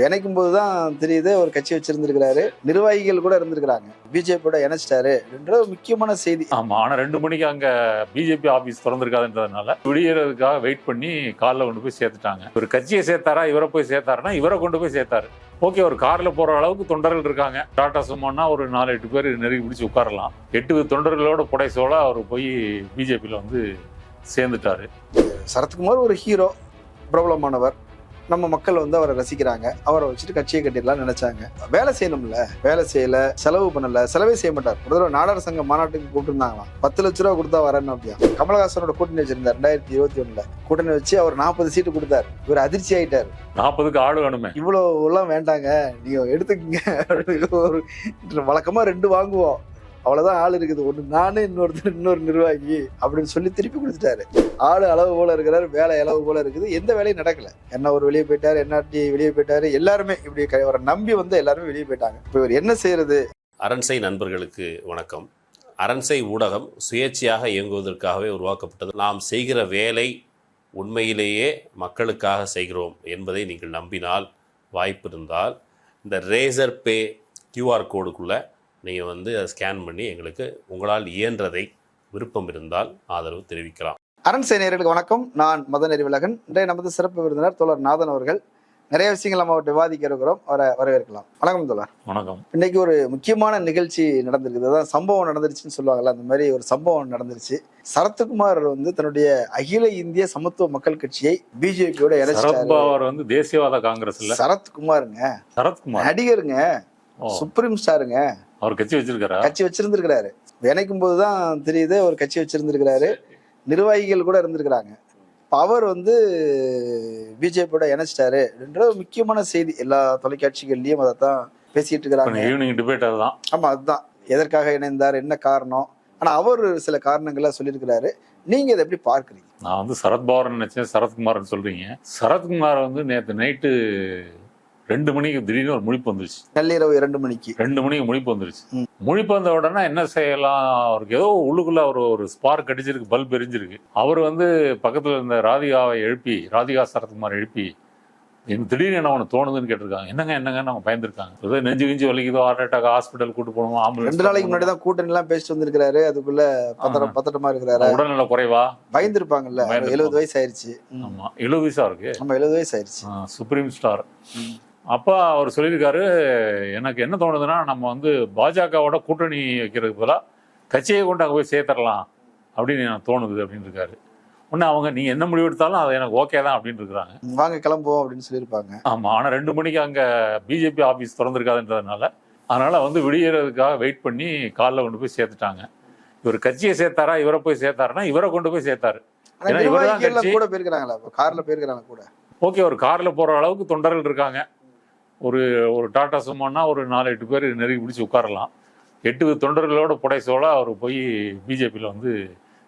இணைக்கும் போது தான் தெரியுது ஒரு கட்சி வச்சிருந்திருக்கிறாரு. நிர்வாகிகள் கூட இருந்திருக்கிறாங்க. பிஜேபியோட இணைச்சிட்டாரு என்ற முக்கியமான செய்தி. ஆமா ஆனா ரெண்டு மணிக்கு அங்க பிஜேபி ஆபீஸ் திறந்திருக்காதுன்றதுனால விடியறதுக்காக வெயிட் பண்ணி காலைல கொண்டு போய் சேர்த்துட்டாங்க. ஒரு கட்சியை சேர்த்தாரா இவரை போய் சேர்த்தாருன்னா இவரை கொண்டு போய் சேர்த்தாரு. ஓகே ஒரு கார்ல போற அளவுக்கு தொண்டர்கள் இருக்காங்க. டாடா சும்மானா ஒரு நாலு எட்டு பேர் நெருங்கி பிடிச்சி உட்காரலாம். எட்டு தொண்டர்களோட புடைசோட அவர் போய் பிஜேபியில் வந்து சேர்ந்துட்டாரு. சரத்குமார் ஒரு ஹீரோ பிரபலமானவர். நம்ம மக்கள் வந்து அவரை ரசிக்கிறாங்க. அவரை வச்சுட்டு கட்சியை கட்டிடலாம்னு நினைச்சாங்க. வேலை செய்யணும்ல. வேலை செய்யல செலவு பண்ணல செலவே செய்ய மாட்டார். ஒரு தடவை நாடார் சங்க மாநாட்டுக்கு கூப்பிட்டுருந்தாங்களாம். பத்து லட்ச ரூபா கொடுத்தா வரேன்னு அப்படியா? கமலஹாசனோட கூட்டணி வச்சிருந்தார் ரெண்டாயிரத்தி இருபத்தி ஒண்ணுல. கூட்டணி வச்சு அவர் நாற்பது சீட்டு கொடுத்தார். இவர் அதிர்ச்சி ஆயிட்டார். நாற்பதுக்கு ஆளு வேணுமே. இவ்வளவு எல்லாம் வேண்டாங்க. நீங்க எடுத்துக்கங்க. ஒரு வழக்கமா ரெண்டு வாங்குவோம். அவ்வளவுதான் ஆள் இருக்குது. ஒன்று நானு இன்னொருத்தர் இன்னொரு நிர்வாகி அப்படின்னு சொல்லி திருப்பி கொடுத்துட்டாரு. ஆள் அளவு போல இருக்கிறாரு வேலை அளவு போல இருக்குது. எந்த வேலையும் நடக்கல. என்ன ஒரு வெளியே போயிட்டாரு என்ஆர்டி வெளியே போயிட்டாரு எல்லாருமே இப்படி அவரை நம்பி வந்து எல்லாருமே வெளியே போயிட்டாங்க. இப்போ இவர் என்ன செய்யறது? அரண்சை நண்பர்களுக்கு வணக்கம். அரண்சை ஊடகம் சுயேட்சையாக இயங்குவதற்காகவே உருவாக்கப்பட்டது. நாம் செய்கிற வேலை உண்மையிலேயே மக்களுக்காக செய்கிறோம் என்பதை நீங்கள் நம்பினால் வாய்ப்பு இருந்தால் இந்த ரேசர் பே கியூஆர் கோடுக்குள்ளே நீங்கள் வந்து அதை ஸ்கேன் பண்ணி எங்களுக்கு உங்களால் இயன்றதை விருப்பம் இருந்தால் ஆதரவு தெரிவிக்கலாம். அரண் நேயர்களுக்கு வணக்கம். நான் மதன் அறிவிலகன் இன்றைய நமது சிறப்பு விருந்தினர் தோழர் நாதன் அவர்கள். நிறைய விஷயங்கள் நம்ம விவாதிக்க இருக்கிறோம். அவரை வரவேற்கலாம். வணக்கம் தோழர். வணக்கம். இன்னைக்கு ஒரு முக்கியமான நிகழ்ச்சி நடந்திருக்குது. அதான் சம்பவம் நடந்துருச்சுன்னு சொல்லுவாங்கல்ல அந்த மாதிரி ஒரு சம்பவம் நடந்துருச்சு. சரத்குமார் வந்து தன்னுடைய அகில இந்திய சமத்துவ மக்கள் கட்சியை பிஜேபியோட சரத்பவார் வந்து தேசியவாத காங்கிரஸ்ல. சரத்குமாருங்க. சரத்குமார். நடிகருங்க. சுப்ரீம் ஸ்டாருங்க அவர் கட்சி வச்சிருக்காரா? கட்சி வச்சிருந்திருக்கிறாரு. இணைக்கும் போது தான் தெரியுது ஒரு கட்சி வச்சிருந்திருக்கிறாரு. நிர்வாகிகள் கூட இருந்திருக்கிறாங்க. அவர் வந்து பிஜேபியோட இணைச்சிட்டாரு ஒரு முக்கியமான செய்தி. எல்லா தொலைக்காட்சிகள்லயும் அதை தான் பேசிட்டு இருக்கிறாங்க. ஈவினிங் டிபேட் அதுதான். ஆமா அதுதான். எதற்காக இணைந்தார் என்ன காரணம்? ஆனா அவர் சில காரணங்களை சொல்லியிருக்கிறாரு. நீங்க இதை எப்படி பார்க்கறீங்க? நான் வந்து சரத்பவார் நினைச்சேன். சரத்குமார்னு சொல்றீங்க. சரத்குமார் வந்து நேற்று நைட்டு ரெண்டு மணிக்கு திடீர்னு ஒரு முழிப்பு வந்துருச்சு. நள்ளிரவு இரண்டு மணிக்கு. ரெண்டு மணிக்கு முழிப்பு வந்துருச்சு. முழிப்பு வந்த உடனே என்ன செய்யலாம்? அவருக்கு ஏதோ உள்ளுக்குள்ள ஒரு ஒரு ஸ்பார்க் அடிச்சிருக்கு பல்ப் எரிஞ்சிருக்கு. அவர் வந்து பக்கத்துல இருந்த ராதிகாவை எழுப்பி ராதிகா சரத்குமார் எழுப்பி எனக்கு திடீர்னு என்ன ஒன்று தோணுதுன்னு கேட்டிருக்காங்க. என்னங்க என்னங்கன்னு அவங்க பயந்துருக்காங்க. ஏதோ நெஞ்சு கிஞ்சி வலிக்குதோ ஹார்ட் அட்டாக் ஹாஸ்பிட்டல் கூட்டு போகணும் ஆம்புலன்ஸ் ரெண்டு நாளைக்கு முன்னாடி தான் கூட்டணி எல்லாம் பேசிட்டு வந்திருக்கிறாரு. அதுக்குள்ள பத்திரம் பத்திரமா இருக்கிறாரு. உடல்நல குறைவா? பயந்துருப்பாங்கல்ல. பயந்திருப்பாங்க. எழுபது வயசு ஆயிருச்சு. ஆமா. எழுபது வயசா இருக்கு ஆமா எழுபது வயசு ஆயிருச்சு. சுப்ரீம் ஸ்டார் அப்பா அவர் சொல்லியிருக்காரு எனக்கு என்ன தோணுதுன்னா நம்ம வந்து பாஜகவோட கூட்டணி வைக்கிறதுக்கு பதிலாக கட்சியை கொண்டு அங்கே போய் சேர்த்துடலாம் அப்படின்னு எனக்கு தோணுது அப்படின்னு இருக்காரு. ஒன்று அவங்க நீ என்ன முடிவு எடுத்தாலும் அது எனக்கு ஓகே தான் அப்படின்னு இருக்கிறாங்க. வாங்க கிளம்புவோம் அப்படின்னு சொல்லியிருப்பாங்க. ஆமாம் ஆனால் ரெண்டு மணிக்கு அங்கே பிஜேபி ஆஃபீஸ் திறந்திருக்காதுன்றதுனால அதனால வந்து விடியறதுக்காக வெயிட் பண்ணி காலைல கொண்டு போய் சேர்த்துட்டாங்க. இவர் கட்சியை சேர்த்தாரா இவரை போய் சேர்த்தாருன்னா இவரை கொண்டு போய் சேர்த்தாரு. ஏன்னா இவர்தான் நிர்வாகிகள் கட்சி. கூட போயிருக்கிறாங்களா? கார்ல போயிருக்கிறாங்க கூட? ஓகே ஒரு காரில் போகிற அளவுக்கு தொண்டர்கள் இருக்காங்க. ஒரு ஒரு டாடா சும்மானா ஒரு நாலு எட்டு பேர் நெருங்கி பிடிச்சி உட்காரலாம். எட்டு தொண்டர்களோட புடைசோட அவர் போய் பிஜேபியில் வந்து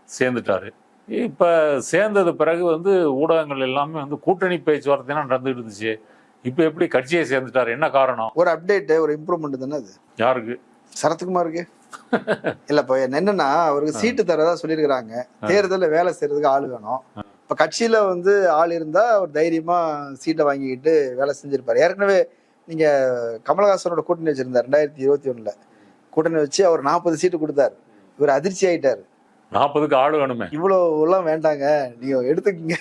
சேர்ந்துட்டாரு. இப்போ சேர்ந்தது பிறகு வந்து ஊடகங்கள் எல்லாமே வந்து கூட்டணி பேச்சுவார்த்தைலாம் நடந்துட்டு இருந்துச்சு. இப்போ எப்படி கட்சியை சேர்ந்துட்டாரு? என்ன காரணம்? ஒரு அப்டேட் ஒரு இம்ப்ரூவ்மெண்ட் தானே அது? யாருக்கு? சரத்குமாருக்கு. இல்ல இப்ப என்னன்னா அவருக்கு சீட்டு தரதா சொல்லியிருக்கிறாங்க. தேர்தல்ல வேலை செய்யறதுக்கு ஆள் வேணும். இப்ப கட்சியில வந்து ஆள் இருந்தா அவர் தைரியமா சீட்டை வாங்கிக்கிட்டு வேலை செஞ்சிருப்பாரு. ஏற்கனவே நீங்க கமலஹாசனோட கூட்டணி வச்சிருந்தார் ரெண்டாயிரத்தி இருபத்தி ஒண்ணுல. கூட்டணி வச்சு அவர் நாற்பது சீட்டு கொடுத்தாரு. இவர் அதிர்ச்சி ஆயிட்டாரு. நாற்பதுக்கு ஆள் வேணுமே. இவ்வளவு எல்லாம் வேண்டாங்க நீங்க எடுத்துக்கங்க.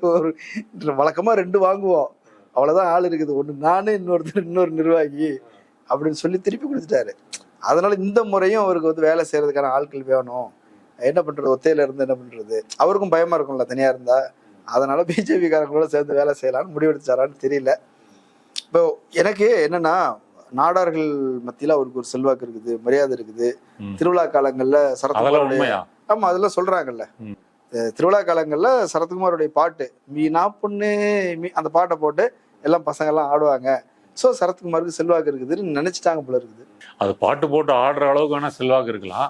ஒரு வழக்கமா ரெண்டு வாங்குவோம். அவ்வளவுதான் ஆள் இருக்குது. ஒண்ணு நானு இன்னொருத்தர் இன்னொரு நிர்வாகி அப்படின்னு சொல்லி திருப்பி கொடுத்துட்டாரு. அதனால இந்த முறையும் அவருக்கு வந்து வேலை செய்யறதுக்கான ஆட்கள் வேணும். என்ன பண்றது? ஒத்தையில இருந்து என்ன பண்றது? அவருக்கும் பயமா இருக்கும்ல தனியா இருந்தா. அதனால பிஜேபி காரங்களோட சேர்ந்து வேலை செய்யலாம்னு முடிவெடுத்தாரான்னு தெரியல. இப்போ எனக்கு என்னன்னா நாடார்கள் மத்தியில அவருக்கு ஒரு செல்வாக்கு இருக்குது மரியாதை இருக்குது. ம். திருவிழா காலங்கள்ல சரத்குமாருடைய ஆமா அதெல்லாம் சொல்றாங்கல்ல. ம். திருவிழா காலங்கள்ல சரத்குமாருடைய பாட்டு மீனா பொண்ணு மீ அந்த பாட்டை போட்டு எல்லாம் பசங்க எல்லாம் ஆடுவாங்க. சோ சரத்குமாருக்கு செல்வாக்கு இருக்குதுன்னு நினைச்சிட்டாங்க போல இருக்குது. அது பாட்டு போட்டு ஆடுற அளவுக்கு வேணா செல்வாக்கு இருக்கலாம்.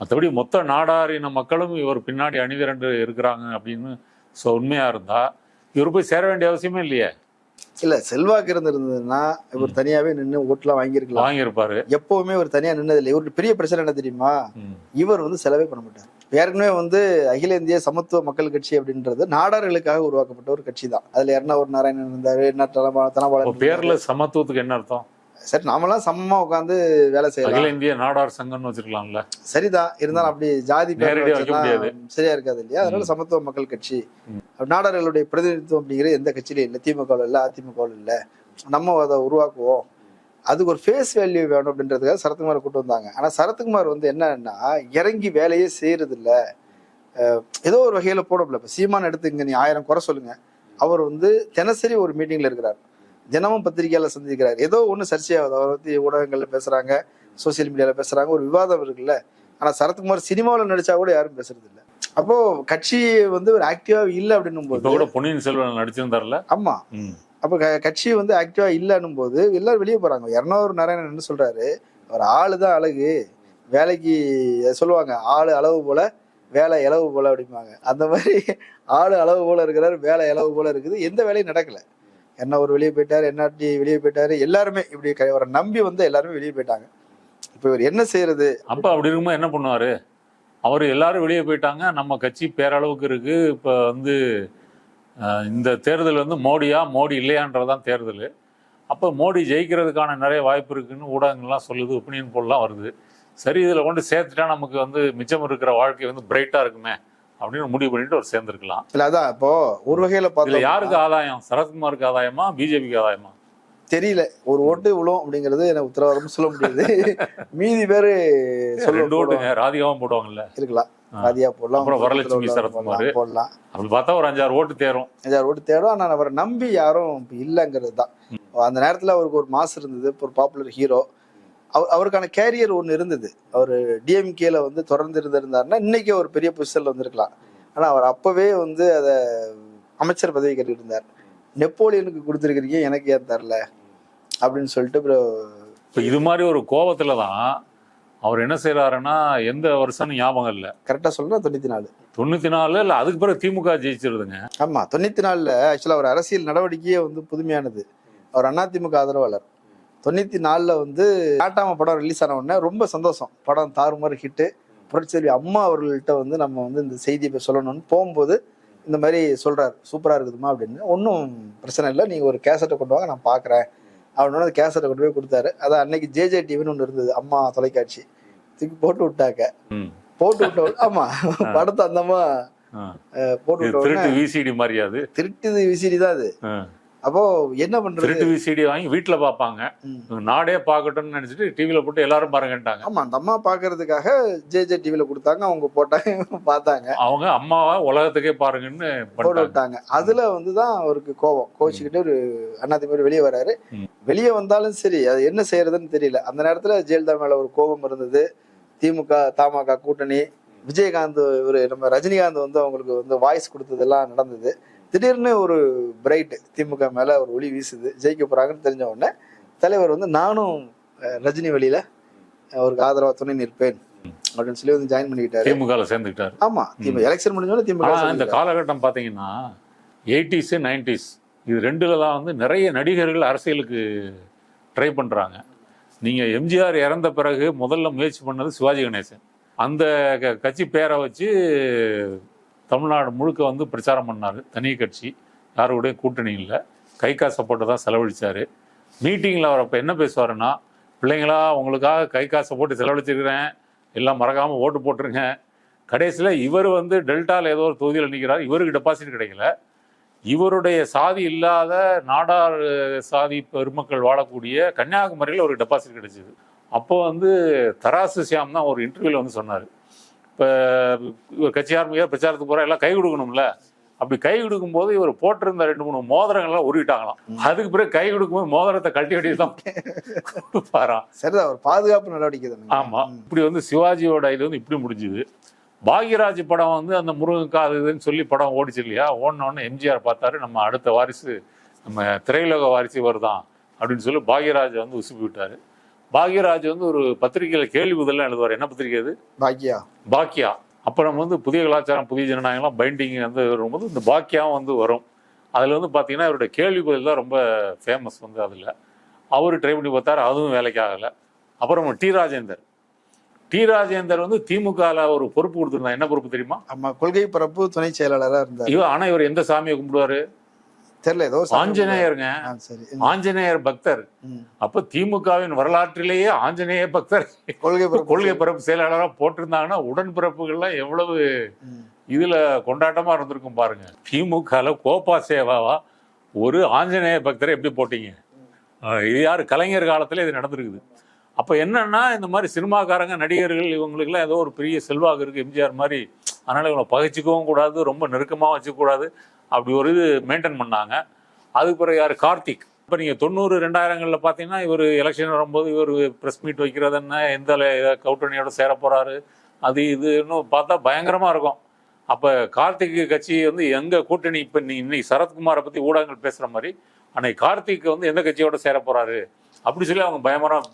மற்றபடி மொத்த நாடாரின மக்களும் இவர் பின்னாடி அணிதிரண்டு இருக்கிறாங்க அப்படின்னு ஸோ உண்மையா இருந்தா இவர் போய் சேர வேண்டிய அவசியமே இல்லையே. இல்ல செல்வாக்கு இருந்திருந்ததுன்னா இவர் தனியாவே நின்று ஓட்டுலாம் வாங்கியிருக்கலாம். வாங்கியிருப்பாரு. எப்பவுமே இவர் தனியா நின்னது இல்லை இவருக்கு பெரிய பிரச்சனை என்ன தெரியுமா. இவர் வந்து செலவே பண்ண மாட்டார். ஏற்கனவே வந்து அகில இந்திய சமத்துவ மக்கள் கட்சி அப்படின்றது நாடார்களுக்காக உருவாக்கப்பட்ட ஒரு கட்சி தான் அதுல யாருன்னா ஒரு நாராயணன் இருந்தாரு என்ன தனபா- இப்போ தனபாலன் பேர்ல சமத்துவத்துக்கு என்ன அர்த்தம்? சரி நாமெல்லாம் சமமா உட்காந்து வேலை செய்யலாம். அகில இந்திய நாடார் சங்கம்னு வச்சிருக்கலாம்ல. சரிதான் இருந்தாலும் அப்படி ஜாதி சரியா இருக்காது இல்லையா? அதனால சமத்துவ மக்கள் கட்சி. நாடார்களுடைய பிரதிநிதித்துவம் அப்படிங்கிற எந்த கட்சியிலும் இல்லை. திமுக இல்ல அதிமுக இல்ல. நம்ம அதை உருவாக்குவோம். அதுக்கு ஒரு ஃபேஸ் வேல்யூ வேணும் அப்படின்றதுக்காக சரத்குமார் கூட்டு வந்தாங்க. ஆனா சரத்குமார் வந்து என்னன்னா இறங்கி வேலையே செய்யறது இல்ல ஏதோ ஒரு வகையில போடல இப்ப சீமான் எடுத்துங்க நீ ஆயிரம் குறை சொல்லுங்க. அவர் வந்து தினசரி ஒரு மீட்டிங்ல இருக்கிறார். தினமும் பத்திரிகையால சந்திக்கிறார். ஏதோ ஒண்ணு சர்ச்சையாகுது. அவரை பத்தி ஊடகங்கள்ல பேசுறாங்க சோசியல் மீடியால பேசுறாங்க. ஒரு விவாதம் இருக்குல்ல. ஆனா சரத்குமார் சினிமாவில் நடிச்சா கூட யாரும் பேசுறது இல்ல. அப்போ கட்சி வந்து ஒரு ஆக்டிவா இல்ல அப்படின்னும் போது கூட பொன்னியின் செல்வன் நடிச்சிருந்தாருல? ஆமா. அப்ப கட்சி வந்து ஆக்டிவா இல்லன்னும் போது எல்லாரும் வெளியே போறாங்க. இரநூறு நாராயணன் என்ன சொல்றாரு? அவர் ஆளு தான் அழகு. வேலைக்கு சொல்லுவாங்க ஆளு அளவு போல வேலை இளவு போல அப்படிம்பாங்க. அந்த மாதிரி ஆளு அளவு போல இருக்கிறாரு வேலை இளவு போல இருக்குது. எந்த வேலையும் நடக்கல. என்ன ஒரு வெளியே போயிட்டாரு என்ஆர்டி வெளியே போயிட்டாரு எல்லாருமே இப்படி அவரை நம்பி வந்து எல்லாருமே வெளியே போயிட்டாங்க. இப்போ இவர் என்ன செய்யறது? அப்ப அப்படி இருக்கும்போது என்ன பண்ணுவாரு? அவர் எல்லாரும் வெளியே போயிட்டாங்க நம்ம கட்சி பேரளவுக்கு இருக்கு இப்ப வந்து இந்த தேர்தல் வந்து மோடியா மோடி இல்லையான்றதான் தேர்தல். அப்போ மோடி ஜெயிக்கிறதுக்கான நிறைய வாய்ப்பு இருக்குன்னு ஊடகங்கள்லாம் சொல்லுது ஒப்பீனியன் போல்லாம் வருது. சரி இதில் கொண்டு சேர்த்துட்டா நமக்கு வந்து மிச்சம் இருக்கிற வாழ்க்கை வந்து பிரைட்டாக இருக்குமே. அப்படின்னு முடிவு பண்ணிட்டு அவர் சேர்ந்துருக்கலாம். இல்ல அதான் இப்போ ஒரு வகையில இதுல பார்த்தோம் யாருக்கு ஆதாயம்? சரத்குமாருக்கு ஆதாயமா? பிஜேபிக்கு ஆதாயமா? தெரியல. ஒரு ஓட்டு விழும் அப்படிங்கிறது எனக்கு உத்தரவாதம் சொல்ல முடியாது. மீதி பேரு சொல்ல ஓட்டுங்க. ராதிகாவும் போடுவாங்கல்ல. இருக்கலாம். ராதியா போடலாம் அப்புறம் வரலட்சுமி சரத்குமார். போடலாம், அப்படி பார்த்தா ஒரு அஞ்சாறு ஓட்டு தேரும். அஞ்சாறு ஓட்டு தேடும் ஆனா அவரை நம்பி யாரும் இப்ப இல்லைங்கிறது தான். அந்த நேரத்துல அவருக்கு ஒரு மாஸ் இருந்தது. ஒரு பாப்புலர் ஹீரோ அவருக்கான கேரியர் ஒன்று இருந்தது. அவர் டிஎம்கேல வந்து தொடர்ந்து இருந்திருந்தாருன்னா இன்னைக்கு ஒரு பெரிய பொசிஷன்ல வந்திருக்கலாம். ஆனா அவர் அப்பவே வந்து அதை அமைச்சர் பதவி கேட்டுட்டு இருந்தார் நெப்போலியனுக்கு கொடுத்துருக்கிறீங்க எனக்கு ஏன் தரல? அப்படின்னு சொல்லிட்டு இப்போ இது மாதிரி ஒரு கோபத்துல தான் அவர் என்ன செய்யறாருன்னா எந்த வருஷம்னு ஞாபகம் இல்லை. கரெக்டா சொல்லணும் தொண்ணூத்தி நாலு தொண்ணூத்தி நாலு இல்லை அதுக்கு பிறகு திமுக ஜெயிச்சிருதுங்க. ஆமா தொண்ணூத்தி நாலுல ஆக்சுவலா ஒரு அரசியல் நடவடிக்கையே வந்து புதுமையானது. அவர் அதிமுக ஆதரவாளர். தொண்ணூத்தி நாலுல வந்து காட்டாம படம் ரிலீஸ் ஆன உடனே ரொம்ப சந்தோஷம். படம் தாறுமாறு ஹிட்டு புரட்சித்தலைவி அம்மா அவர்கள்ட்ட வந்து நம்ம வந்து இந்த செய்தியை சொல்லணும்னு போகும்போது இந்த மாதிரி சொல்றாரு. சூப்பரா இருக்குதுமா அப்படின்னு. ஒன்றும் பிரச்சனை இல்லை. நீங்க ஒரு கேசட்டை கொண்டு வாங்க நான் பாக்குறேன். அப்படின்னு அந்த கேசட்டை கொண்டு போய் கொடுத்தாரு. அதான் அன்னைக்கு ஜேஜே டிவின்னு ஒன்று இருந்தது. அம்மா தொலைக்காட்சி. தூக்கி போட்டு விட்டாங்க. ம். போட்டு விட்ட ஆமா படத்தை. அஹ், போட்டு இது விட்ட உடனே திருட்டு விசிடி மாதிரி அது. திருட்டுது விசிறி தான் அது. அப்போ என்ன பண்றது? திருட்டு விசிடி வாங்கி வீட்டுல பார்ப்பாங்க. நாடே பார்க்கட்டும்னு நினைச்சிட்டு டிவியில போட்டு எல்லாரும் பாருங்கன்ட்டாங்க. ஆமா அந்த அம்மா பாக்குறதுக்காக ஜே ஜே டிவில கொடுத்தாங்க அவங்க போட்டாங்க பார்த்தாங்க. அவங்க அம்மாவை உலகத்துக்கே பாருங்கன்னு போட்டு விட்டாங்க. அதுல வந்துதான் அவருக்கு கோவம். கோச்சிக்கிட்டு ஒரு அண்ணாதிமுக வெளியே வராரு. வெளியே வந்தாலும் சரி அது என்ன செய்யறதுன்னு தெரியல. அந்த நேரத்துல ஜெயலலிதா மேல ஒரு கோபம் இருந்தது. திமுக தமாக கூட்டணி விஜயகாந்த் ஒரு நம்ம ரஜினிகாந்த் வந்து அவங்களுக்கு வந்து வாய்ஸ் கொடுத்ததெல்லாம் நடந்தது. திடீர்னு ஒரு பிரைட் திமுக மேல ஒரு ஒளி வீசுது. ஜெயிக்க போறாங்கன்னு தெரிஞ்ச உடனே தலைவர் வந்து நானும் ரஜினி வழியில அவருக்கு ஆதரவா துணை நிற்பேன் அப்படின்னு சொல்லி வந்து ஜாயின் பண்ணிக்கிட்டாரு. திமுகவில் சேர்ந்துக்கிட்டாரு. ஆமா திமுக எலெக்ஷன் முடிஞ்சோட திமுக இந்த. காலகட்டம் பார்த்தீங்கன்னா எயிட்டிஸு நைன்டிஸ் இது ரெண்டுல தான் வந்து நிறைய நடிகர்கள் அரசியலுக்கு ட்ரை பண்றாங்க. நீங்க எம்ஜிஆர் இறந்த பிறகு முதல்ல முயற்சி பண்ணது சிவாஜி கணேசன். அந்த க- கட்சி பேரை வச்சு தமிழ்நாடு முழுக்க வந்து பிரச்சாரம் பண்ணார். தனி கட்சி. யாரோடைய கூட்டணி இல்லை. கை காசை போட்டு தான் செலவழித்தார் மீட்டிங்கில் அவர் அப்போ என்ன பேசுவாருன்னா பிள்ளைங்களா உங்களுக்காக கை காசை போட்டு செலவழிச்சிருக்கிறேன். எல்லாம் மறக்காமல் ஓட்டு போட்டுருங்க. கடைசியில் இவர் வந்து டெல்டாவில் ஏதோ ஒரு தொகுதியில் நிற்கிறார் இவருக்கு டெபாசிட் கிடைக்கல. இவருடைய சாதி இல்லாத நாடார் சாதி பெருமக்கள் வாழக்கூடிய கன்னியாகுமரியில் ஒரு டெபாசிட் கிடைச்சிது. அப்போ வந்து தராசு சியாம் தான் ஒரு இன்டர்வியூவில் வந்து சொன்னார். இப்போ இவர் கட்சி ஆரம்பிக்க பிரச்சாரத்துக்கு போகிற எல்லாம் கை கொடுக்கணும்ல. அப்படி கை கொடுக்கும்போது இவர் போட்டிருந்த ரெண்டு மூணு மோதிரங்கள்லாம் உருவிட்டாங்களாம். அதுக்கு பிறகு கை கொடுக்கும்போது மோதிரத்தை கழட்டி வெட்டி தான் சரிதான் ஒரு பாதுகாப்பு நடவடிக்கை ஆமா. இப்படி வந்து சிவாஜியோட இது வந்து இப்படி முடிஞ்சுது. பாக்யராஜ் படம் வந்து அந்த முருகன் அது இதுன்னு சொல்லி படம் ஓடிச்சு இல்லையா? ஓடினோடனே எம்ஜிஆர் பார்த்தாரு நம்ம அடுத்த வாரிசு நம்ம திரையுலக வாரிசு வருதான் அப்படின்னு சொல்லி பாக்யராஜ் வந்து உசுப்பி விட்டாரு. பாக்யராஜ் வந்து ஒரு பத்திரிகையில கேள்வி பதிலாம் எழுதுவார். என்ன பத்திரிகை அது? பாக்கியா பாக்கியா அப்போ நம்ம வந்து புதிய கலாச்சாரம் புதிய ஜனநாயகம்லாம் பைண்டிங் வந்து வரும்போது இந்த பாக்கியாவும் வந்து வரும். அதில் வந்து பார்த்தீங்கன்னா இவருடைய கேள்வி பதில் தான் ரொம்ப ஃபேமஸ் வந்து அதில். அவர் ட்ரை பண்ணி பார்த்தாரு அதுவும் வேலைக்கு ஆகலை. அப்புறம் டி ராஜேந்தர். டி ராஜேந்தர் வந்து திமுகவில் ஒரு பொறுப்பு கொடுத்துருந்தா என்ன பொறுப்பு தெரியுமா? ஆமா கொள்கை பரப்பு துணை செயலாளரா இருந்தார். இவர் ஆனால் இவர் எந்த சாமியை கும்பிடுவாரு? தெரியல ஏதோ ஆஞ்சநேயருங்க. சரி. ஆஞ்சநேயர் பக்தர். அப்ப திமுகவின் வரலாற்றிலேயே ஆஞ்சநேய பக்தர். கொள்கை கொள்கை பரப்பு செயலாளராக போட்டிருந்தாங்கன்னா உடன்பிறப்புகள்லாம் எவ்வளவு. இதுல கொண்டாட்டமா இருந்திருக்கும் பாருங்க. திமுகல கோபா சேவாவா ஒரு ஆஞ்சநேய பக்தரை எப்படி போட்டீங்க? இது யாரு? கலைஞர் காலத்துல இது நடந்திருக்குது. அப்ப என்னன்னா இந்த மாதிரி சினிமாக்காரங்க நடிகர்கள் இவங்களுக்குலாம் ஏதோ ஒரு பெரிய செல்வாக்கு இருக்கு. எம்ஜிஆர் மாதிரி. அதனால இவங்களை பகைச்சிக்கவும் கூடாது ரொம்ப நெருக்கமா வச்சுக்க கூடாது. அப்படி ஒரு இது மெயின்டைன் பண்ணாங்க. அதுக்கு பிறகு யார்? கார்த்திக். இப்போ நீங்கள் தொண்ணூறு ரெண்டாயிரங்களில் பார்த்தீங்கன்னா இவர் எலெக்ஷன் வரும்போது இவர் ப்ரெஸ் மீட் வைக்கிறது என்ன எந்த கூட்டணியோட சேர போறாரு அது இதுன்னு பார்த்தா பயங்கரமாக இருக்கும். அப்போ கார்த்திக் கட்சி வந்து எங்க கூட்டணி இப்போ நீ இன்னைக்கு சரத்குமாரை பற்றி ஊடகங்கள் பேசுகிற மாதிரி அன்னைக்கு கார்த்திக் வந்து எந்த கட்சியோட சேர போறாரு அப்படி சொல்லி அவங்க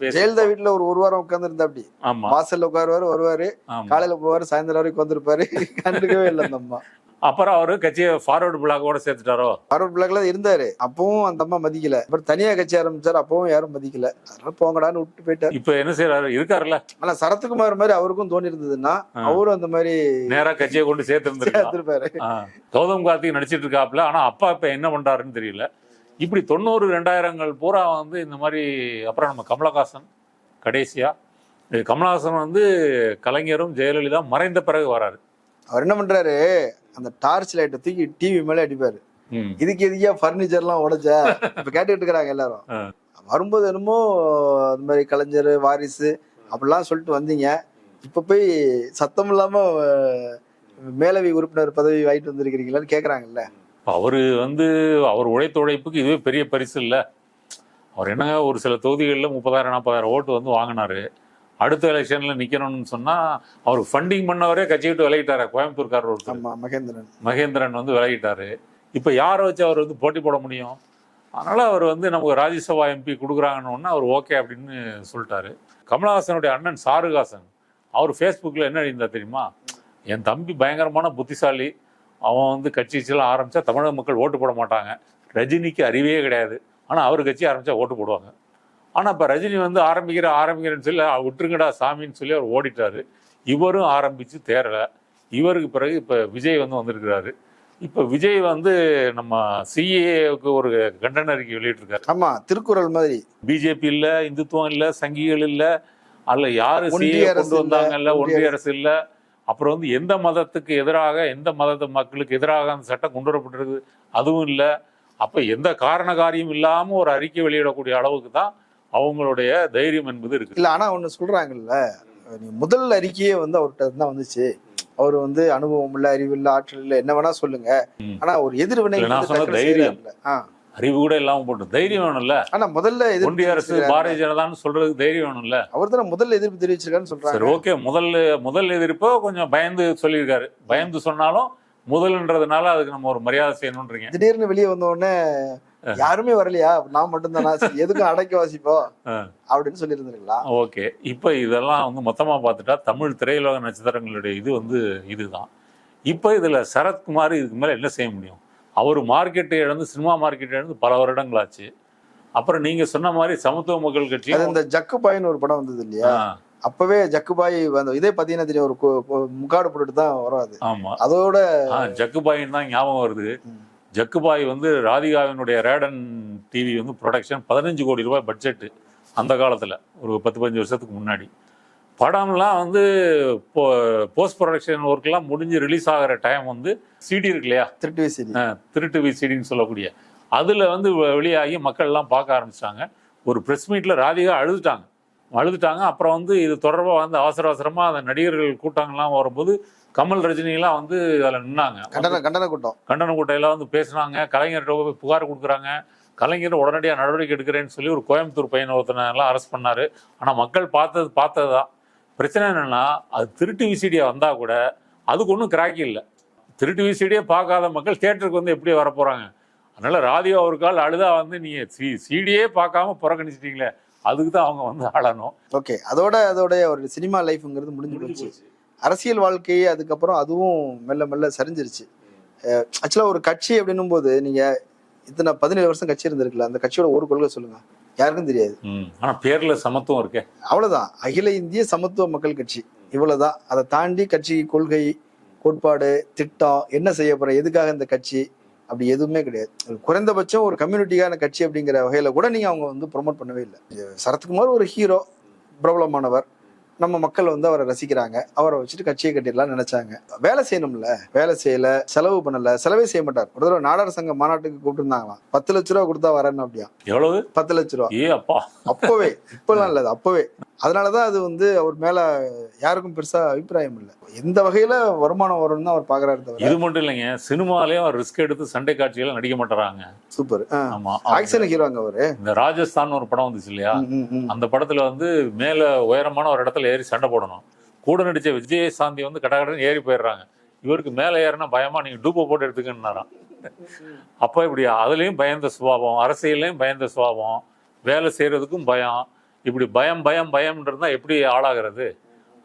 பேச ஜெயலலிதா வீட்டுல ஒரு ஒரு வாரம் உட்கார்ந்து இருந்தா அப்படி ஆமா. வாசல்ல உட்காருவாரு வருவாரு காலையில போவாரு சாயந்தரம் வரைக்கும் வந்திருப்பாரு கண்டுக்கவே இல்லை அந்த அம்மா. அப்புறம் அவரு கட்சியை ஃபார்வர்டு பிளாக்கோட சேர்த்துட்டாரோ? ஃபார்வர்ட் பிளாக்ல இருந்தாரு. அப்பவும் அந்த அம்மா மதிக்கல. அப்புறம் தனியா கட்சி ஆரம்பிச்சாரு அப்பவும் யாரும் மதிக்கல. அதனால போங்கடான்னு விட்டு போயிட்டாரு. இப்போ என்ன செய்யறாரு இருக்காருல்ல? ஆனா சரத்குமார் மாதிரி அவருக்கும் தோணி இருந்ததுன்னா அவரும் அந்த மாதிரி நேரா கட்சியை கொண்டு சேர்த்து சேர்த்திருப்பாரு. கௌதம் கார்த்திக் நடிச்சிட்டு இருக்காப்புல ஆனா அப்பா இப்ப என்ன பண்றாருன்னு தெரியல. இப்படி தொண்ணூறு ரெண்டாயிரங்கள் பூரா வந்து இந்த மாதிரி அப்புறம் நம்ம கமலஹாசன் கடைசியா. கமலஹாசன் வந்து கலைஞரும் ஜெயலலிதா மறைந்த பிறகு வராரு. அவர் என்ன பண்றாரு? அந்த டார்ச் லைட்டை தூக்கி டிவி மேல அடிப்பாரு. இதுக்கு எதுக்கே பர்னிச்சர் எல்லாம் உடைச்ச? இப்ப கேட்டுக்கிட்டு இருக்கிறாங்க எல்லாரும். வரும்போது என்னமோ அந்த மாதிரி கலைஞர் வாரிசு அப்படிலாம் சொல்லிட்டு வந்தீங்க. இப்ப போய் சத்தம் இல்லாம மேலவை உறுப்பினர் பதவி வாங்கிட்டு வந்திருக்கிறீங்களான்னு கேக்குறாங்கல்ல. அவரு வந்து அவர் உழைத்த உழைப்புக்கு இதுவே பெரிய பரிசு இல்ல. அவர் என்னங்க ஒரு சில தொகுதிகளில் முப்பதாயிரம் நாற்பதாயிரம் ஓட்டு வந்து வாங்கினாரு. அடுத்த எலெக்ஷன்ல நிக்கணும்னு சொன்னா அவர் ஃபண்டிங் பண்ணவரே கட்சி விட்டு விலகிட்டாரு? கோயம்புத்தூர்காரர் ஒருத்தர். மகேந்திரன். மகேந்திரன் வந்து விலகிட்டாரு. இப்போ யாரை வச்சு அவர் வந்து போட்டி போட முடியும்? அதனால அவர் வந்து நமக்கு ராஜ்யசபா எம்பி கொடுக்குறாங்கன்னு அவர் ஓகே அப்படின்னு சொல்லிட்டாரு. கமலஹாசனுடைய அண்ணன் சாருகாசன் அவர் ஃபேஸ்புக்கில் என்ன எழுந்தா தெரியுமா? என் தம்பி பயங்கரமான புத்திசாலி. அவன் வந்து கட்சி கட்சியெல்லாம் ஆரம்பிச்சா தமிழக மக்கள் ஓட்டு போட மாட்டாங்க. ரஜினிக்கு அறிவே கிடையாது. ஆனால் அவர் கட்சி ஆரம்பிச்சா ஓட்டு போடுவாங்க. ஆனால் இப்போ ரஜினி வந்து ஆரம்பிக்கிற ஆரம்பிக்கிறேன்னு சொல்லி "அ, விட்டுருங்கடா சாமின்னு சொல்லி அவர் ஓடிட்டாரு. இவரும் ஆரம்பித்து தேரலை. இவருக்கு பிறகு இப்போ விஜய் வந்து வந்திருக்கிறாரு. இப்போ விஜய் வந்து நம்ம சிஏக்கு ஒரு கண்டன அறிக்கை வெளியிட்டிருக்காரு. ஆமா திருக்குறள் மாதிரி. பிஜேபி இல்ல இந்துத்துவம் இல்ல சங்கிகள் இல்ல அல்ல யாரு ஒன்றிய சிஏ கொண்டு வந்தாங்கல்ல ஒன்றிய அரசு. இல்ல. அப்புறம் வந்து எந்த மதத்துக்கு எதிராக எந்த மதத்து மக்களுக்கு எதிராக அந்த சட்டம் கொண்டு வரப்பட்டிருக்கு அதுவும் இல்ல. அப்ப எந்த காரண காரியம் இல்லாம ஒரு அறிக்கை வெளியிடக்கூடிய அளவுக்கு தான் அவங்களுடைய தைரியம் என்பது இருக்கு இல்ல ஆனா ஒண்ணு சொல்றாங்கல்ல முதல் அறிக்கையே வந்து அவர்கிட்ட தான் வந்துச்சு. அவர் வந்து அனுபவம் இல்ல அறிவு இல்ல ஆற்றல் இல்ல என்ன வேணா சொல்லுங்க. ஆனா ஒரு எதிர்வினை தைரியம். அறிவு கூட இல்லாம போட்டு தைரியம் வேணும்ல? ஆனா முதல்ல ஒன்றிய அரசு. பாரதிய ஜனதான்னு சொல்றதுக்கு தைரியம் வேணும்ல? அவர் தானே முதல்ல எதிர்ப்பு தெரிவிச்சிருக்காருன்னு சரி சொல்றாங்க ஓகே. முதல் முதல் எதிர்ப்போ கொஞ்சம் பயந்து சொல்லியிருக்காரு. பயந்து சொன்னாலும் முதல்ன்றதுனால அதுக்கு நம்ம ஒரு மரியாதை செய்யணுன்றீங்க திடீர்னு வெளியே வந்த உடனே யாருமே வரலையா? நான் மட்டும்தானா? சரி எதுக்கும் அடக்கி வாசிப்போம் ஆ. அப்படின்னு சொல்லி இருந்திருக்கலாம் ஓகே. இப்போ இதெல்லாம் வந்து மொத்தமாக பார்த்துட்டா தமிழ் திரையுலக நட்சத்திரங்களுடைய இது வந்து இதுதான். இப்போ இதில் சரத்குமார் இதுக்கு மேலே என்ன செய்ய முடியும்? அவர் மார்க்கெட்டை இழந்து சினிமா மார்க்கெட்டை இழந்து பல வருடங்களாச்சு. அப்புறம் நீங்கள் சொன்ன மாதிரி சமத்துவ மக்கள் கட்சி இந்த ஜக்குபாயின்னு ஒரு படம் வந்தது இல்லையா? அப்பவே ஜக்குபாய் அந்த இதே பாத்தீங்கன்னா தெரியும் ஒரு முக்காடு போட்டுட்டு தான் வரும் அது. ஆமாம் அதோட ஆ ஜக்குபாயின் தான் ஞாபகம் வருது. ஜக்குபாய் வந்து ராதிகாவினுடைய ரேடன் டிவி வந்து ப்ரொடக்ஷன் பதினஞ்சு கோடி ரூபாய் பட்ஜெட்டு அந்த காலத்தில் ஒரு பத்து பதினஞ்சு வருஷத்துக்கு முன்னாடி. படம்லாம் வந்து போஸ்ட் ப்ரொடக்ஷன் ஒர்க்லாம் முடிஞ்சு ரிலீஸ் ஆகிற டைம் வந்து சிடி இருக்கு இல்லையா? திருட்டு அஹ், திருட்டு விசிடின்னு சொல்லக்கூடிய. அதில் வந்து வெளியாகி மக்கள் எல்லாம் பார்க்க ஆரம்பிச்சிட்டாங்க. ஒரு ப்ரெஸ் மீட்டில் ராதிகா அழுதுட்டாங்க. அழுதுட்டாங்க அப்புறம் வந்து இது தொடர்பாக வந்து அவசர அவசரமாக அந்த நடிகர்கள் கூட்டங்கள்லாம் வரும்போது கமல் ரஜினிலாம் வந்து அதில் நின்னாங்க. கண்டன கண்டன கூட்டம். கண்டன கூட்டையெல்லாம் வந்து பேசுனாங்க. கலைஞர்கிட்ட போய் புகார் கொடுக்குறாங்க. கலைஞர் உடனடியாக நடவடிக்கை எடுக்கிறேன்னு சொல்லி ஒரு கோயம்புத்தூர் பையன் ஒருத்தனை எல்லாம் அரெஸ்ட் பண்ணாரு. ஆனால் மக்கள் பார்த்தது பார்த்தது? தான் பிரச்சனை என்னன்னா அது திருட்டு விசிடியா வந்தா கூட அதுக்கு ஒன்றும் கிராக்கி இல்லை. திருட்டு விசிடியே பார்க்காத மக்கள் தியேட்டருக்கு வந்து எப்படி வர போறாங்க அதனால ராதிகா ஒரு கால் அழுதா வந்து நீங்க சி சிடியே பார்க்காம புறக்கணிச்சிட்டீங்களே. அதுக்கு தான் அவங்க வந்து ஆளணும் ஓகே. அதோட அதோட ஒரு சினிமா லைஃப்ங்கிறது முடிஞ்சு போச்சு. அரசியல் வாழ்க்கையே அதுக்கப்புறம் அதுவும் மெல்ல மெல்ல சரிஞ்சிருச்சு. ஆக்சுவலா ஒரு கட்சி அப்படின்னும் போது நீங்க இத்தனை பதினேழு வருஷம் கட்சி இருந்திருக்குல்ல அந்த கட்சியோட ஒரு கொள்கை சொல்லுங்க. யாருக்கும் தெரியாது. ஆனா பேர்ல சமத்துவம் இருக்கே. அவ்வளவுதான். அகில இந்திய சமத்துவ மக்கள் கட்சி. இவ்வளவுதான். அதை தாண்டி கட்சி கொள்கை கோட்பாடு திட்டம் என்ன செய்ய போற எதுக்காக இந்த கட்சி அப்படி எதுவுமே கிடையாது. குறைந்தபட்சம் ஒரு கம்யூனிட்டிக்கான கட்சி அப்படிங்கிற வகையில கூட நீங்க அவங்க வந்து ப்ரொமோட் பண்ணவே இல்லை. சரத்குமார் ஒரு ஹீரோ பிரபலமானவர். நம்ம மக்கள் வந்து அவரை ரசிக்கிறாங்க. அவரை வச்சுட்டு கட்சியை கட்டிடலாம் நினைச்சாங்க. வேலை செய்யணும்ல? வேலை செய்யல செலவு பண்ணல செலவே செய்ய மாட்டார். ஒரு தடவை நாடார் சங்க மாநாட்டுக்கு கூப்பிட்டுருந்தாங்களாம். பத்து லட்ச ரூபா கொடுத்தா வரேன்னு அப்படியா? எவ்வளவு? பத்து லட்ச ரூபா. ஏ அப்பா. அப்பவே. இப்பெல்லாம் இல்ல அப்பவே. அதனாலதான் அது வந்து அவர் மேல யாருக்கும் பெருசா அபிப்பிராயம் இல்லை. எந்த வகையில வருமானம் வரும்னு அவர் பாக்குறாரு தவிர இது மட்டும் இல்லைங்க. சினிமாலயும் அவர் ரிஸ்க் எடுத்து சண்டை காட்சிகள் நடிக்க மாட்டாங்க சூப்பர். ஆமா. ஆக்சன் ஹீரோங்க அவரு. இந்த ராஜஸ்தான் ஒரு படம் வந்துச்சு இல்லையா. அந்த படத்துல வந்து மேல உயரமான ஒரு இடத்துல ஏறி சண்டை போடணும். கூட நடிச்ச விஜயசாந்தி வந்து கடகடன்னு ஏறி போயிடுறாங்க. இவருக்கு மேலே ஏறினா பயமா நீங்க டூப்பை போட்டு எடுத்துக்கன்னாராம். அப்ப இப்படி அதுலயும் பயந்த சுபாவம் அரசியல்லையும் பயந்த சுபாவம் வேலை செய்யறதுக்கும் பயம். இப்படி பயம் பயம் பயம்ன்றதா எப்படி ஆளாகிறது?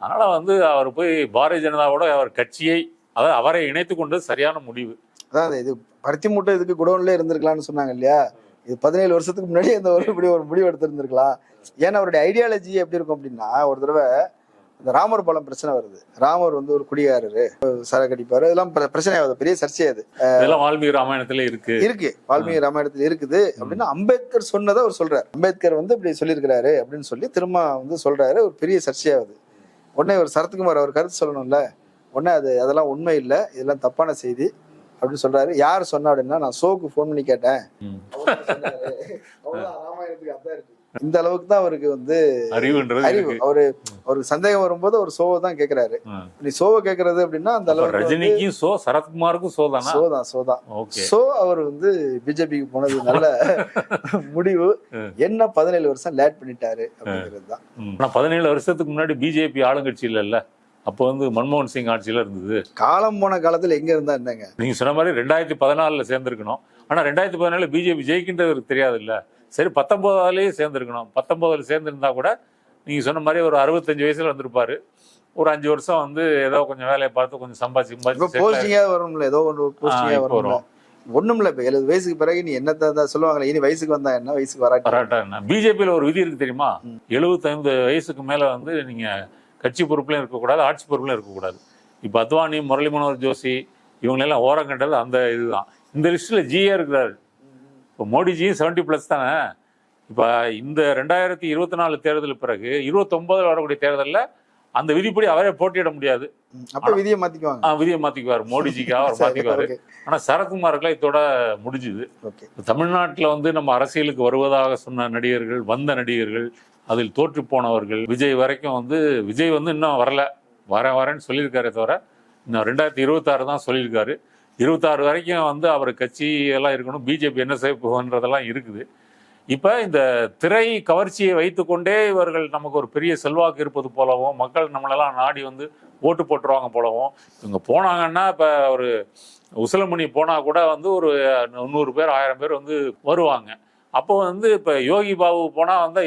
அதனால வந்து அவர் போய் பாரதிய ஜனதாவோட அவர் கட்சியை அதாவது அவரை இணைத்து கொண்டது சரியான முடிவு. அதாவது இது பருத்தி மூட்டை இதுக்கு குடோன்லேயே இருந்திருக்கலாம்னு சொன்னாங்க இல்லையா? இது பதினேழு வருஷத்துக்கு முன்னாடி இந்த ஒரு இப்படி ஒரு முடிவு எடுத்திருந்திருக்கலாம். ஏன்னா அவருடைய ஐடியாலஜி எப்படி இருக்கும் அப்படின்னா ஒரு தடவை இந்த ராமர் பாலம் பிரச்சனை வருது. ராமர் வந்து ஒரு குடிகாரரு சரக்கு அடிப்பாரு. இதெல்லாம் பிர- பிரச்சனை ஆகுது. பெரிய சர்ச்சையாது இதெல்லாம் வால்மீகி ராமாயணத்துல இருக்கு. இருக்கு. வால்மீகி ராமாயணத்துல இருக்குது. அப்படின்னா அம்பேத்கர் சொன்னதை அவர் சொல்றாரு. அம்பேத்கர் வந்து இப்படி சொல்லியிருக்கிறாரு அப்படின்னு சொல்லி திரும்ப வந்து சொல்றாரு. ஒரு பெரிய சர்ச்சையாகுது உடனே ஒரு சரத்குமார் அவர் கருத்து சொல்லணும்ல. உடனே அது அதெல்லாம் உண்மை இல்லை. இதெல்லாம் தப்பான செய்தி. அப்படின்னு சொல்றாரு. யார் சொன்னா அப்படின்னா நான் சோக்கு ஃபோன் பண்ணி கேட்டேன். இந்த அளவுக்கு தான் அவருக்கு வந்து அறிவுன்றது அறிவு. அவரு அவருக்கு சந்தேகம் வரும்போது அவர் சோவை தான் கேக்குறாரு. ம். நீ சோவை கேக்குறது அப்படின்னா அந்த அளவுக்கு ரஜினிக்கும் சோ சரத்குமாருக்கும் சோ தானா? சோதான் சோதான் ஓகே. சோ அவர் வந்து பிஜேபிக்கு போனது நல்ல முடிவு. என்ன பதினேழு வருஷம் லேட் பண்ணிட்டாரு அப்படிங்கிறது தான். பதினேழு வருஷத்துக்கு முன்னாடி பிஜேபி ஆளுங்கட்சி இல்லைல்ல? அப்போ வந்து மன்மோகன் சிங் ஆட்சியில இருந்தது. காலம் போன காலத்துல எங்க இருந்தா என்னங்க? நீங்க சொன்ன மாதிரி ரெண்டாயிரத்தி பதினாலுல சேர்ந்திருக்கணும். ஆனா ரெண்டாயிரத்தி பதினாலுல பிஜேபி ஜெயிக்கின்றது தெரியாது இல்ல சரி பத்தொன்பதாலேயே சேர்ந்திருக்கணும். பத்தொன்பதுல சேர்ந்திருந்தா கூட நீங்க சொன்ன மாதிரி ஒரு அறுபத்தஞ்சு வயசுல வந்திருப்பாரு. ஒரு அஞ்சு வருஷம் வந்து ஏதோ கொஞ்சம் வேலையை பார்த்து கொஞ்சம் சம்பாதிச்சு இப்ப சம்பாதிச்சு settle ஆகி- போஸ்டிங்கா வரும்ல ஏதோ ஒன்று போஸ்டிங்கா இப்ப வரும்ல. ஒண்ணும் இல்ல இப்ப எழுபது வயசுக்கு பிறகு நீ தான் சொல்லுவாங்களே இனி வயசுக்கு வந்தா என்ன வயசுக்கு வராட்டி. என்ன? பிஜேபியில் ஒரு விதி இருக்கு தெரியுமா. எழுபத்தைந்து வயசுக்கு மேல வந்து நீங்க கட்சி பொறுப்புலையும் இருக்கக்கூடாது ஆட்சி பொறுப்புலையும் இருக்கக்கூடாது. இப்போ அத்வானி முரளி மனோகர் ஜோஷி இவங்களெல்லாம் ஓரம் கண்டது அந்த இதுதான். இந்த லிஸ்ட்ல ஜிஏ இருக்கிறாரு. இப்போ மோடிஜியும் செவன்டி ப்ளஸ் தானே? இப்போ இந்த ரெண்டாயிரத்தி இருபத்தி நாலு தேர்தல் பிறகு இருபத்தொன்பதுல வரக்கூடிய தேர்தலில் அந்த விதிப்படி அவரே போட்டியிட முடியாது. விதியை மாத்திக்குவாங்க. ஆ, விதியை மாத்திக்குவார். மோடிஜிக்காக அவர் மாத்திக்குவார். ஓகே ஆனா சரத்குமாருக்குலாம் இதோட முடிஞ்சுது. தமிழ்நாட்டில் வந்து நம்ம அரசியலுக்கு வருவதாக சொன்ன நடிகர்கள் வந்த நடிகர்கள் அதில் தோற்று போனவர்கள். விஜய் வரைக்கும் வந்து விஜய் வந்து இன்னும் வரல. வர வரேன்னு சொல்லியிருக்காரே தவிர இன்னும் ரெண்டாயிரத்தி இருபத்தாறு தான் சொல்லியிருக்காரு. இருபத்தாறு வரைக்கும் வந்து அவர் கட்சி எல்லாம் இருக்கணும். பிஜேபி என்ன செய்ய போகுன்றதெல்லாம் இருக்குது. இப்போ இந்த திரை கவர்ச்சியை வைத்துக்கொண்டே இவர்கள் நமக்கு ஒரு பெரிய செல்வாக்கு இருப்பது போலவும் மக்கள் நம்மளெல்லாம் நாடி வந்து ஓட்டு போட்டுருவாங்க போலவும். இவங்க போனாங்கன்னா இப்போ ஒரு உசிலமணி போனால் கூட வந்து ஒரு நூறு பேர் ஆயிரம் பேர் வந்து வருவாங்க. அப்போ வந்து இப்போ யோகி பாபு போனால் வந்து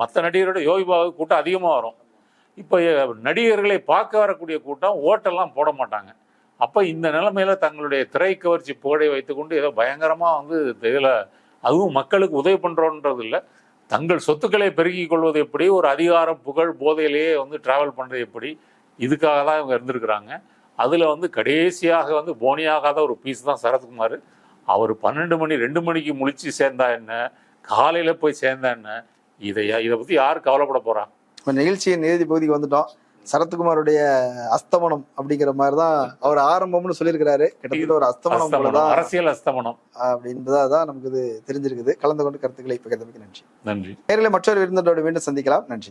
மற்ற நடிகரோட யோகி பாபு கூட்டம் அதிகமாக வரும். இப்போ நடிகர்களை பார்க்க வரக்கூடிய கூட்டம் ஓட்டெல்லாம் போட மாட்டாங்க. அப்போ இந்த நிலைமையில தங்களுடைய திரை கவர்ச்சி புகழை வைத்துக்கொண்டு ஏதோ பயங்கரமாக வந்து இதில் அதுவும் மக்களுக்கு உதவி பண்ணுறோன்றது இல்லை தங்கள் சொத்துக்களை பெருக்கிக் கொள்வது எப்படி ஒரு அதிகாரம் புகழ் போதையிலேயே வந்து டிராவல் பண்ணுறது எப்படி இதுக்காக தான் இவங்க இருந்திருக்கிறாங்க. அதில் வந்து கடைசியாக வந்து போனியாகாத ஒரு பீஸ் தான் சரத்குமார். அவர் பன்னெண்டு மணி ரெண்டு மணிக்கு முழிச்சு சேர்ந்தா என்ன? காலையில் போய் சேர்ந்தா என்ன? இதை இதை பற்றி யார் கவலைப்பட போறா? இப்ப நிகழ்ச்சியின் இறுதி பகுதிக்கு வந்துட்டோம். சரத்குமாருடைய அஸ்தமனம் அப்படிங்கிற மாதிரி தான் அவர் ஆரம்பம்னு சொல்லியிருக்கிறாரு. கிட்டத்தட்ட ஒரு அஸ்தமனம் போலதான் அரசியல் அஸ்தமனம். அப்படின்றதான் நமக்கு இது தெரிஞ்சிருக்குது. கலந்து கொண்டு கருத்துக்களை பகிர்ந்தமைக்கு நன்றி. நன்றி. நேரில் மற்றொரு விருந்தோடு மீண்டும் சந்திக்கலாம். நன்றி.